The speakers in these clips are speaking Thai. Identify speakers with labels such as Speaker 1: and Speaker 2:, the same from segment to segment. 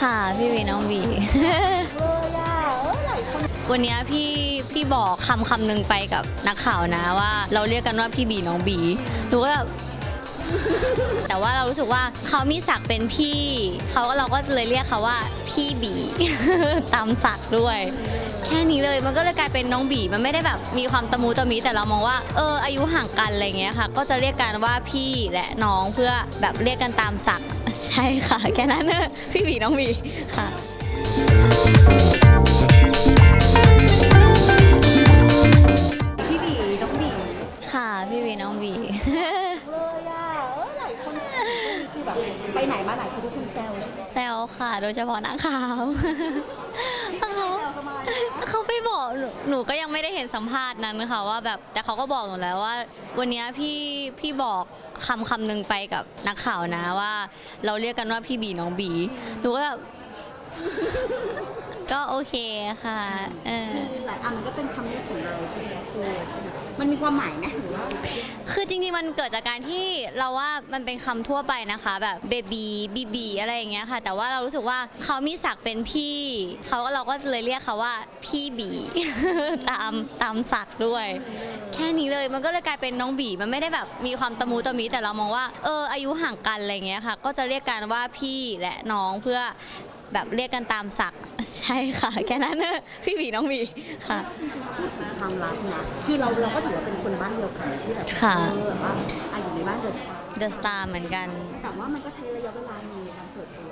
Speaker 1: ค่ะพี่วีน้องบี
Speaker 2: เลยอะเออหลายคน
Speaker 1: วันเนี้ยพี่พี่บอกคำคำหนึ่งไปกับนักข่าวนะว่า เราเรียกกันว่าพี่บีน้องบีหนูก็แบบ แต่ว่าเรารู้สึกว่าเขามีศักดิ์เป็นพี่เขาก็เราก็เลยเรียกเขาว่าพี่บี ตามศักดิ์ด้วย แค่นี้เลยมันก็เลยกลายเป็นน้องบีมันไม่ได้แบบมีความตะมูตะมีแต่เรามองว่าเอออายุห่างกันอะไรเงี้ยค่ะ ก็จะเรียกกันว่าพี่และน้องเพื่อแบบเรียกกันตามศักดิ์ใช่ค่ะ แค่นั้นพี่บีน้องบีค่ะ
Speaker 2: พี่บีน้องบี
Speaker 1: ค่ะ พี่วีน้องบี
Speaker 2: เลยอะเออหลายคนช่วงนี้คือแบบ ไปไหนมาไหนคือทุกคนแซวใช่ไหม
Speaker 1: แซวค่ะ โดยเฉพาะนักข่าวเขา
Speaker 2: แซวสบายนะ
Speaker 1: เขาไปบอกหนูหนูก็ยังไม่ได้เห็นสัมภาษณ์นั้นค่ะว่าแบบแต่เขาก็บอกหนูแล้วว่า วันเนี้ยพี่พี่บอกคำคำหนึ่งไปกับนักข่าวนะว่า เราเรียกกันว่าพี่บีน้องบีหนูก็แบบ ก็โอเคค่ะเออ
Speaker 2: คือหลายอันมันก็เป็นคำเรียกของเราใช่ไหมครูใช่ไหมมันมีความหมายไหมหรือว่า
Speaker 1: คือจริงๆ มันเกิดจากการที่เราว่ามันเป็นคำทั่วไปนะคะ แบบเบบีบีบีอะไรอย่างเงี้ยค่ะ แต่ว่าเรารู้สึกว่าเขามีศักดิ์เป็นพี่เขาก็เราก็เลยเรียกเขาว่าพี่บี ตามตามศักดิ์ด้วย แค่นี้เลยมันก็เลยกลายเป็นน้องบีมันไม่ได้แบบมีความตะมูตะมีแต่เรามองว่าเอออายุห่างกันอะไรเงี้ยค่ะ ก็จะเรียกกันว่าพี่และน้องเพื่อแบบเรียกกันตามศักดิ์ ใช่ค่ะ แค่นั้นพี่บีน้องบีค่ะ
Speaker 2: จริงๆพูดถึงความรักนะคือเราเราก็ถือว่าเป็นคนบ้านเดียวกันที่แบบ
Speaker 1: ค่ะ
Speaker 2: เออแบบว่าอาอยู่ในบ้านเดียวกัน
Speaker 1: เดอะสตาร์เหมือนกัน
Speaker 2: แต่ว่ามันก็ใช้ระยะเวลาหนึ่งในการเปิดตัว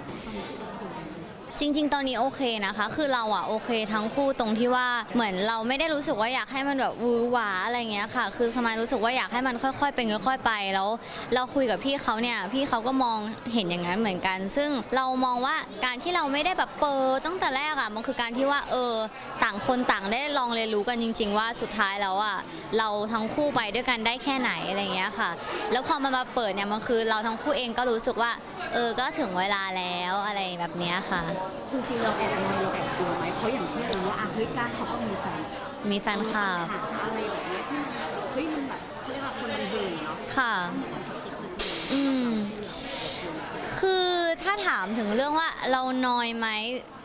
Speaker 1: จริง ๆ ตอนนี้โอเคนะคะ คือเราอะโอเคทั้งคู่ตรงที่ว่าเหมือนเราไม่ได้รู้สึกว่าอยากให้มันแบบวือหวาอะไรเงี้ยค่ะ คือสมายรู้สึกว่าอยากให้มันค่อยๆเป็นค่อยๆไปแล้ว เราคุยกับพี่เขาเนี่ยพี่เขาก็มองเห็นอย่างนั้นเหมือนกัน ซึ่งเรามองว่าการที่เราไม่ได้แบบเปิดตั้งแต่แรกอะมันคือการที่ว่าเออต่างคนต่างได้ลองเรียนรู้กันจริง ๆ ว่าสุดท้ายแล้วอะเราทั้งคู่ไปด้วยกันได้แค่ไหนอะไรเงี้ยค่ะ แล้วพอมันมาเปิดเนี่ยมันคือเราทั้งคู่เองก็รู้สึกว่า เออก็ถึงเวลาแล้วอะไรแบบเนี้ยค่ะ
Speaker 2: จริงๆเราแอบยังไงเราแอบกลัวไหมเพราะอย่างที่รู้ว่าอะเฮ้ยก้านเขาก็มีแฟน
Speaker 1: มีแฟนคลับ
Speaker 2: หาอะไรแบบเนี้ยที่มันเฮ้ยมันแบบเขาเรียกว่าคนมันเบื่อเนาะ
Speaker 1: ค่ะ อืม คือถ้าถามถึงเรื่องว่าเราน้อยไหม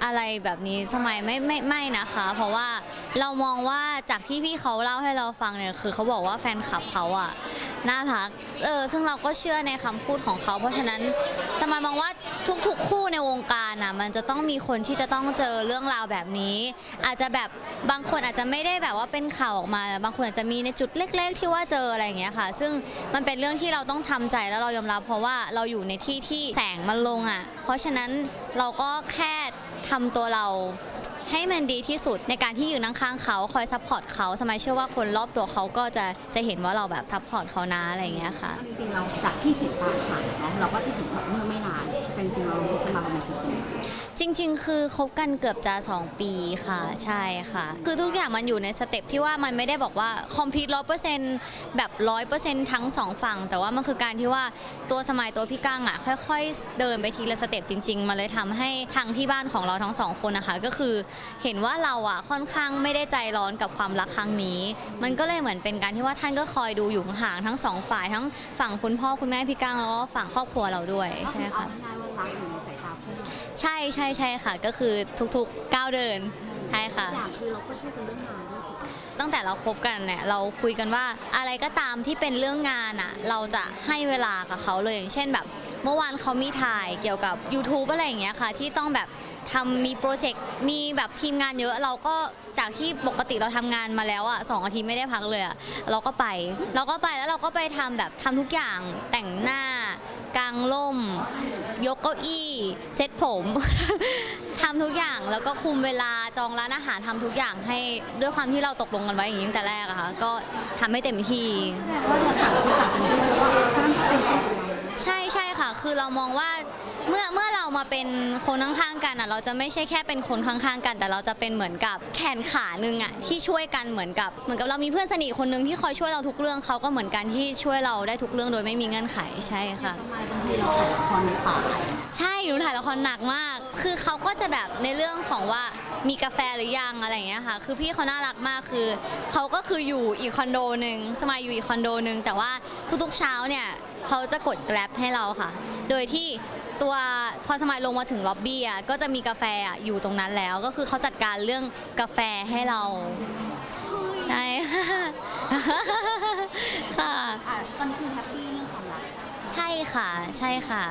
Speaker 1: อะไรแบบนี้สมัยไม่ไม่ไม่นะคะ เพราะว่าเรามองว่าจากที่พี่เขาเล่าให้เราฟังเนี่ยคือเขาบอกว่าแฟนคลับเขาอะ น่ารัก เออซึ่งเราก็เชื่อในคำพูดของเขา เพราะฉะนั้นสมามองว่าทุกๆ คู่ในวงการน่ะมันจะต้องมีคนที่จะต้องเจอเรื่องราวแบบนี้ อาจจะแบบบางคนอาจจะไม่ได้แบบว่าเป็นข่าวออกมาแต่บางคนอาจจะมีในจุดเล็ก ๆ ที่ว่าเจออะไรอย่างเงี้ยค่ะ ซึ่งมันเป็นเรื่องที่เราต้องทำใจแล้วเรายอมรับ เพราะว่าเราอยู่ในที่ที่แสงมันลงอะ เพราะฉะนั้นเราก็แค่ทำตัวเรา ให้มันดีที่สุดในการที่อยู่ข้างๆเขาคอยซัพพอร์ตเขาสมัยเชื่อว่าคนรอบตัวเขาก็จะจะเห็นว่าเราแบบซัพพอร์ตเขานะอะไรอย่างเงี้ยค่ะ
Speaker 2: จริงๆเราจากที่เห็นตามข่าวเนาะเราก็จะเห็นว่าเมื่อไม่นานแต่จริงๆเราคบกันมาประมาณกี่ปี
Speaker 1: จริง ๆ คือคบกันเกือบจะ 2 ปีค่ะ ใช่ค่ะ คือทุกอย่างมันอยู่ในสเต็ปที่ว่ามันไม่ได้บอกว่าคอมพิวต์ร้อยเปอร์เซ็นต์แบบร้อยเปอร์เซ็นต์ทั้งสองฝั่ง แต่ว่ามันคือการที่ว่าตัวสมัยตัวพี่ก้างอะค่อย ๆ เดินไปทีละสเต็ปจริง ๆ มาเลยทำให้ทางที่บ้านของเราทั้งสองคนนะคะ ก็คือเห็นว่าเราอะค่อนข้างไม่ได้ใจร้อนกับความรักครั้งนี้ มันก็เลยเหมือนเป็นการที่ว่าท่านก็คอยดูอยู่ห่างทั้งสองฝ่ายทั้งฝั่งคุณพ่อคุณแม่พี่ก้างแล้วก็ฝั่งครอบครัวเราด้วยใช่
Speaker 2: ค่ะ ง่ายๆว่ารักอยู่ในสายตาเพื่อน
Speaker 1: ใช่ใช่ใช่ค่ะ ก็คือทุกๆก้าวเดินใช่ค่ะ
Speaker 2: อย่างคือเราก็ช่วยกันเรื่องงานด้วย
Speaker 1: ตั้งแต่เราคบกันเนี่ยเราคุยกันว่าอะไรก็ตามที่เป็นเรื่องงานอะเราจะให้เวลากับเขาเลยอย่างเช่นแบบ เมื่อวานเขามีถ่ายเกี่ยวกับ YouTube อะไรอย่างเงี้ยค่ะ ที่ต้องแบบทำมีโปรเจกต์มีแบบทีมงานเยอะเราก็จากที่ปกติเราทำงานมาแล้วอะสองอาทิตย์ไม่ได้พักเลยอะเราก็ไป เราก็ไปแล้วเราก็ไปทำแบบทำทุกอย่างแต่งหน้า กางล่ม ยกเก้าอี้เซ็ตผม ทำทุกอย่างแล้วก็คุมเวลาจองร้านอาหารทำทุกอย่างให้ด้วยความที่เราตกลงกันไว้อย่างนี้ตั้งแต่แรกอะค่ะก็ทำให้เต็มที่
Speaker 2: แสดงว่าเราต่างคนต่างกันด้วยเพราะว่าเออท่านเป็นใจของเรา
Speaker 1: ใช่ใช่ ค่ะคือเรามองว่าเมื่อเมื่อเรามาเป็นคนข้างๆกันอะ เราจะไม่ใช่แค่เป็นคนข้างๆกัน แต่เราจะเป็นเหมือนกับแขนขาหนึ่งอะที่ช่วยกันเหมือนกับเหมือนกับเรามีเพื่อนสนิทคนหนึ่งที่คอยช่วยเราทุกเรื่องเขาก็เหมือนกันที่ช่วยเราได้ทุกเรื่องโดยไม่มีเงื่อนไขใช่ค่ะ
Speaker 2: ทำไมบางทีเราถ่ายละครในป่า
Speaker 1: ใช่หนูถ่ายละครหนักมาก คือเขาก็จะแบบในเรื่องของว่ามีกาแฟหรือยังอะไรอย่างเงี้ยค่ะ คือพี่เขาน่ารักมากคือเขาก็คืออยู่อีกคอนโดหนึ่งสมัยอยู่อีกคอนโดหนึ่งแต่ว่าทุกๆเช้าเนี่ย เขาจะกดแกร็บให้เราค่ะ โดยที่ตัวพอสมัยลงมาถึงล็อบบี้อะก็จะมีกาแฟอะอยู่ตรงนั้นแล้ว ก็คือเขาจัดการเรื่องกาแฟให้เรา ใช่ค่ะ
Speaker 2: อะตอนนี้คือแฮปปี้เรื่องความรัก
Speaker 1: ใช่ค่ะ ใช่ค่ะ